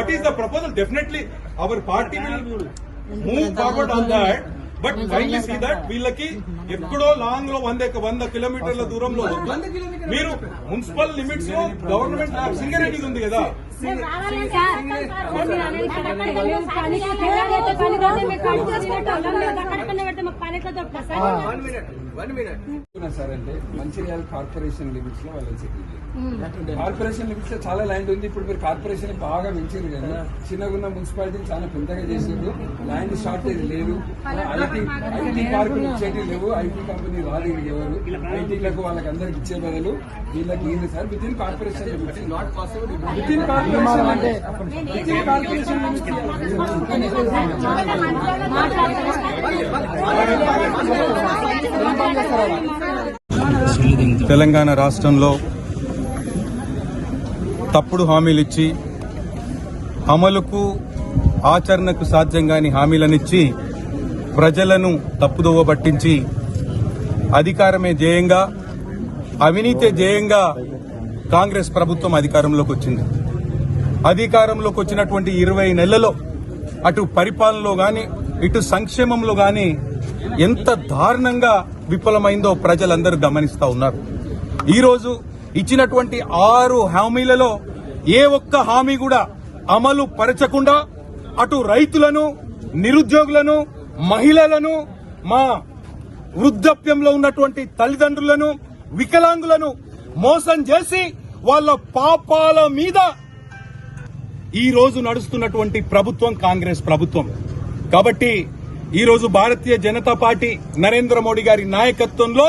what is the proposal? Definitely, our party will move forward on that. But kindly see that వీళ్ళకి ఎక్కడో లాంగ్లో వంద వంద కిలోమీటర్ల దూరంలో. మీరు మున్సిపల్ లిమిట్స్లో గవర్నమెంట్ సింగరేణి ఉంది కదా సార్ అంటే మంచిర్యాల కార్పొరేషన్ లిమిట్స్లో వాళ్ళని సెటిల్ చేయాలి. కార్పొరేషన్ లిమిట్స్లో చాలా ల్యాండ్ ఉంది. ఇప్పుడు మీరు కార్పొరేషన్ బాగా పెంచారు కదా చిన్నగా ఉన్న మున్సిపాలిటీ చాలా పెద్దగా చేసారు ల్యాండ్ షార్టేజ్ లేదు. ఐటీ ఐటీ పార్కులు ఇచ్చేటి లేవు. ఐటీ కంపెనీ రాదు ఇక్కడికి ఎవరు. ఐటీలకు వాళ్ళకి అందరికి ఇచ్చే బదులు వీళ్ళకి ఏంది sir. Within corporation limits not possible within corporation అంటే విత్ ఇన్ కార్పొరేషన్ తెలంగాణ రాష్ట్రంలో తప్పుడు హామీలు ఇచ్చి అమలుకు ఆచరణకు సాధ్యం కాని హామీలనిచ్చి ప్రజలను తప్పుదోవ పట్టించి అధికారమే ధ్యేయంగా అవినీతే ధ్యేయంగా కాంగ్రెస్ ప్రభుత్వం అధికారంలోకి వచ్చింది. అధికారంలోకి వచ్చినటువంటి ఇరవై నెలల్లో అటు పరిపాలనలో కానీ ఇటు సంక్షేమంలో కానీ ఎంత దారుణంగా విఫలమైందో ప్రజలందరూ గమనిస్తా ఉన్నారు. ఈరోజు ఇచ్చినటువంటి ఆరు హామీలలో ఏ ఒక్క హామీ కూడా అమలు పరచకుండా అటు రైతులను నిరుద్యోగులను మహిళలను మా వృద్ధాప్యంలో ఉన్నటువంటి తల్లిదండ్రులను వికలాంగులను మోసం చేసి వాళ్ళ పాపాల మీద ఈ రోజు నడుస్తున్నటువంటి ప్రభుత్వం కాంగ్రెస్ ప్రభుత్వం. కాబట్టి ఈరోజు భారతీయ జనతా పార్టీ నరేంద్ర మోడీ గారి నాయకత్వంలో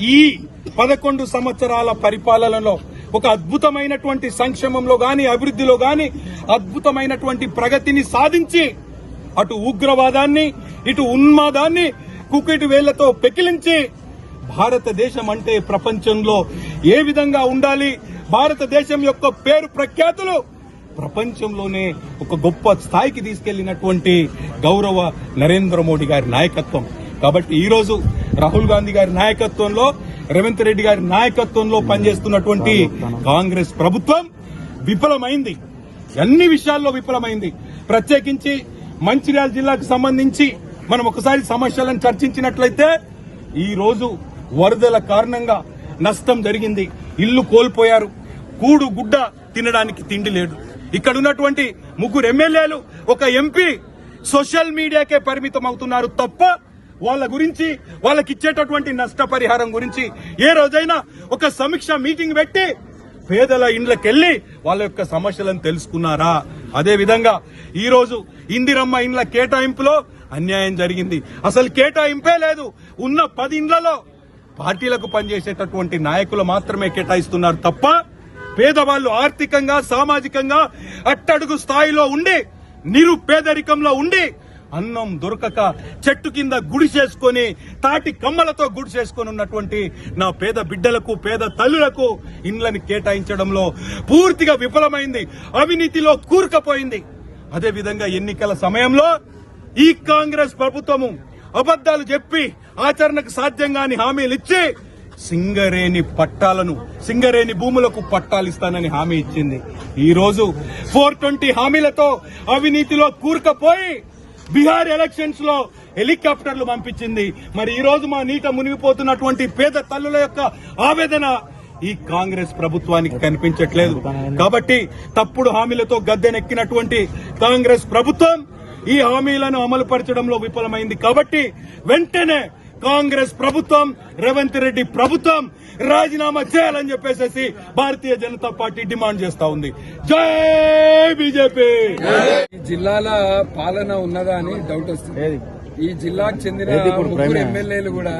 ఈ పదకొండు సంవత్సరాల పరిపాలనలో ఒక అద్భుతమైనటువంటి సంక్షేమంలో గాని అభివృద్ధిలో గాని అద్భుతమైనటువంటి ప్రగతిని సాధించి అటు ఉగ్రవాదాన్ని ఇటు ఉన్మాదాన్ని కుకిటి వేళ్ళతో పెకిలించి భారతదేశం అంటే ప్రపంచంలో ఏ విధంగా ఉండాలి? భారతదేశం యొక్క పేరు ప్రఖ్యాతులు ప్రపంచంలోనే ఒక గొప్ప స్థాయికి తీసుకెళ్ళినటువంటి గౌరవ నరేంద్ర మోడీ గారి నాయకత్వం. కాబట్టి ఈరోజు రాహుల్ గాంధీ గారి నాయకత్వంలో రేవంత్ రెడ్డి గారి నాయకత్వంలో పనిచేస్తున్నటువంటి కాంగ్రెస్ ప్రభుత్వం విఫలమైంది. అన్ని విషయాల్లో విఫలమైంది. ప్రత్యేకించి మంచిర్యాల జిల్లాకు సంబంధించి మనం ఒకసారి సమస్యలను చర్చించినట్లయితే ఈ రోజు వరదల కారణంగా నష్టం జరిగింది. ఇల్లు కోల్పోయారు. కూడు గుడ్డ తినడానికి తిండి లేడు ఇక్కడ ఉన్నటువంటి ముగ్గురు ఎమ్మెల్యేలు ఒక ఎంపీ సోషల్ మీడియాకే పరిమితం అవుతున్నారు తప్ప వాళ్ళ గురించి వాళ్ళకి ఇచ్చేటటువంటి నష్టపరిహారం గురించి ఏ రోజైనా ఒక సమీక్ష మీటింగ్ పెట్టి పేదల ఇండ్లకెళ్ళి వాళ్ళ యొక్క సమస్యలను తెలుసుకున్నారా? అదే విధంగా ఈ రోజు ఇందిరమ్మ ఇండ్ల కేటాయింపులో అన్యాయం జరిగింది. అసలు కేటాయింపే లేదు. ఉన్న పది ఇండ్లలో పార్టీలకు పనిచేసేటటువంటి నాయకులు మాత్రమే కేటాయిస్తున్నారు తప్ప పేదవాళ్ళు ఆర్థికంగా సామాజికంగా అట్టడుగు స్థాయిలో ఉండి నిరుపేదరికంలో ఉండి అన్నం దొరకక చెట్టు కింద గుడి చేసుకొని తాటి కమ్మలతో గుడి చేసుకొని ఉన్నటువంటి నా పేద బిడ్డలకు పేద తల్లులకు ఇండ్లను కేటాయించడంలో పూర్తిగా విఫలమైంది. అవినీతిలో కూరుకపోయింది. అదే విధంగా ఎన్నికల సమయంలో ఈ కాంగ్రెస్ ప్రభుత్వము అబద్దాలు చెప్పి ఆచరణకు సాధ్యం కాని హామీలు ఇచ్చి సింగరేణి పట్టాలను సింగరేణి భూములకు పట్టాలు ఇస్తానని హామీ ఇచ్చింది. ఈ రోజు ఫోర్ ట్వంటీ హామీలతో అవినీతిలో కూరుకపోయి బీహార్ ఎలక్షన్స్లో హెలికాప్టర్లు పంపించింది. మరి ఈ రోజు మా నీట మునిగిపోతున్నటువంటి పేద తల్లుల యొక్క ఆవేదన ఈ కాంగ్రెస్ ప్రభుత్వానికి కనిపించట్లేదు. కాబట్టి తప్పుడు హామీలతో గద్దెనెక్కినటువంటి కాంగ్రెస్ ప్రభుత్వం ఈ హామీలను అమలు పరచడంలో విఫలమైంది. కాబట్టి వెంటనే కాంగ్రెస్ ప్రభుత్వం రేవంత్ రెడ్డి ప్రభుత్వం రాజీనామా చేయాలని చెప్పేసి భారతీయ జనతా పార్టీ డిమాండ్ చేస్తా ఉంది. జై బీజేపీ! జిల్లాల పాలన ఉన్నదా అని డౌట్ వస్తుంది. ఈ జిల్లాకు చెందిన ముగ్గురు ఎమ్మెల్యేలు కూడా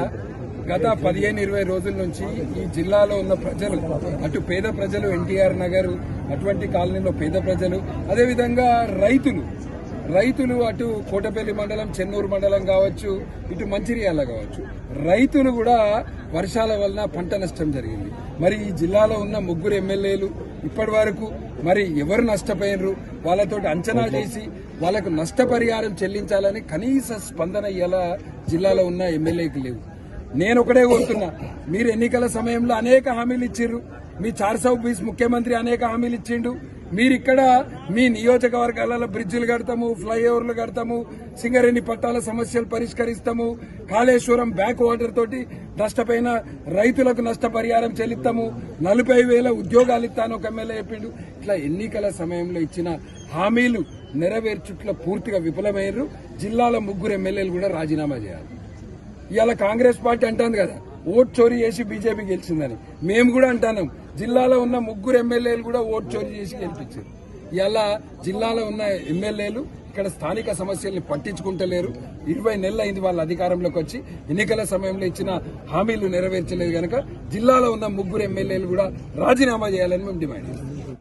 గత పదిహేను ఇరవై రోజుల నుంచి ఈ జిల్లాలో ఉన్న ప్రజలు అటు పేద ప్రజలు ఎన్టీఆర్ నగర్ అటువంటి కాలనీలో పేద ప్రజలు అదేవిధంగా రైతులు రైతులు అటు కోటపల్లి మండలం చెన్నూరు మండలం కావచ్చు ఇటు మంచిర్యాల కావచ్చు. రైతులు కూడా వర్షాల వలన పంట నష్టం జరిగింది. మరి ఈ జిల్లాలో ఉన్న ముగ్గురు ఎమ్మెల్యేలు ఇప్పటి వరకు మరి ఎవరు నష్టపోయినరు? వాళ్ళతోటి అంచనా చేసి వాళ్ళకు నష్టపరిహారం చెల్లించాలని కనీస స్పందన ఇలా జిల్లాలో ఉన్న ఎమ్మెల్యేకి లేవు. నేను ఒకటే కోరుతున్నా మీరు ఎన్నికల సమయంలో అనేక హామీలు ఇచ్చిర్రు. మీ చార్ సౌ బీస్ ముఖ్యమంత్రి అనేక హామీలు ఇచ్చిండు. మీరు ఇక్కడ మీ నియోజకవర్గాలలో బ్రిడ్జిలు కడతాము ఫ్లైఓవర్లు కడతాము సింగరేణి పట్టాల సమస్యలు పరిష్కరిస్తాము కాళేశ్వరం బ్యాక్ వాటర్ తోటి నష్టపోయిన రైతులకు నష్టపరిహారం చెల్లిస్తాము నలభై వేల ఉద్యోగాలు ఇస్తాను ఒక ఎమ్మెల్యే చెప్పిండు. ఇట్లా ఎన్నికల సమయంలో ఇచ్చిన హామీలు నెరవేర్చుట్లో పూర్తిగా విఫలమయ్యారు. జిల్లాల ముగ్గురు ఎమ్మెల్యేలు కూడా రాజీనామా చేయాలి. ఇవాళ కాంగ్రెస్ పార్టీ అంటుంది కదా ఓట్ చోరీ చేసి బీజేపీ గెలిచిందని. మేము కూడా అంటాను జిల్లాలో ఉన్న ముగ్గురు ఎమ్మెల్యేలు కూడా ఓట్ చోరీ చేసి గెలిపించారు. ఇలా జిల్లాలో ఉన్న ఎమ్మెల్యేలు ఇక్కడ స్థానిక సమస్యల్ని పట్టించుకుంటలేరు. ఇరవై నెలలు అయింది వాళ్ళ అధికారంలోకి వచ్చి ఎన్నికల సమయంలో ఇచ్చిన హామీలు నెరవేర్చలేదు కనుక జిల్లాలో ఉన్న ముగ్గురు ఎమ్మెల్యేలు కూడా రాజీనామా చేయాలని మేము డిమాండ్ చేస్తాం